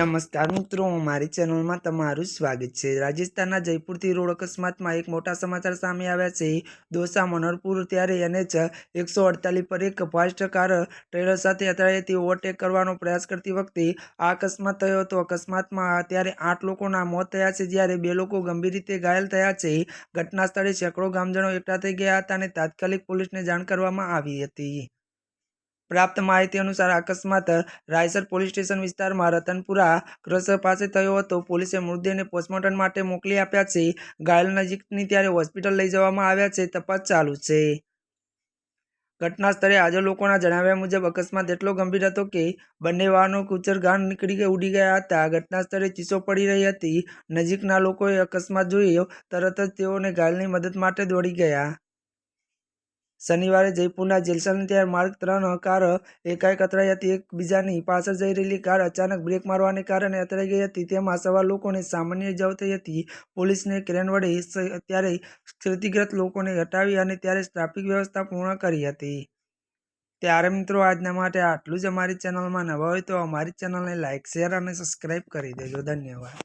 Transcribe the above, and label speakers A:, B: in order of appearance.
A: નમસ્કાર મિત્રો, મારી ચેનલમાં તમારું સ્વાગત છે. રાજસ્થાનના જયપુરથી રોડ અકસ્માતમાં એક મોટા સમાચાર સામે આવ્યા છે. દોસા મનોહરપુર ત્યારે એનએચ એકસો અડતાલીસ પર એક ફાસ્ટ કાર ટ્રેલર સાથે અથડાયેથી ઓવરટેક કરવાનો પ્રયાસ કરતી વખતે આ અકસ્માત થયો હતો. અકસ્માતમાં અત્યારે આઠ લોકોના મોત થયા છે, જ્યારે બે લોકો ગંભીર રીતે ઘાયલ થયા છે. ઘટના સ્થળે સેંકડો ગામજનો એકઠા થઈ ગયા હતા અને તાત્કાલિક પોલીસને જાણ કરવામાં આવી હતી. પ્રાપ્ત માહિતી અનુસાર અકસ્માત રાયસર પોલીસ સ્ટેશન વિસ્તારમાં રતનપુરા ક્રસ પાસે થયો હતો. પોલીસે મૃતદેહને પોસ્ટમોર્ટમ માટે મોકલી આપ્યા છે. ઘાયલ નજીકની ત્યારે હોસ્પિટલ લઈ જવામાં આવ્યા છે. તપાસ ચાલુ છે. ઘટના સ્થળે હાજર લોકોના જણાવ્યા મુજબ અકસ્માત એટલો ગંભીર હતો કે બંને વાહનો કુચરગાન નીકળી ઉડી ગયા હતા. ઘટના સ્થળે ચીસો પડી રહી હતી. નજીકના લોકોએ અકસ્માત જોયો. તરત જ તેઓને ઘાયલની મદદ માટે દોડી ગયા. શનિવારે જયપુરના જેલસન ત્યાં માર્ગ ત્રણ કાર એકાએક અથડાઈ હતી એકબીજાની પાછળ જઈ રહેલી કાર અચાનક બ્રેક મારવાને કારણે અથડાઈ ગઈ હતી. તેમાં સવાર લોકોને સામાન્ય ઇજાઓ થઈ હતી. પોલીસને ક્રેન વડે ત્યારે ક્ષતિગ્રસ્ત લોકોને હટાવી અને ત્યારે ટ્રાફિક વ્યવસ્થા પૂર્ણ કરી હતી. ત્યારે મિત્રો આજના માટે આટલું જ અમારી ચેનલમાં નવા હોય તો અમારી ચેનલને લાઇક શેર અને સબસ્ક્રાઈબ કરી દેજો. ધન્યવાદ.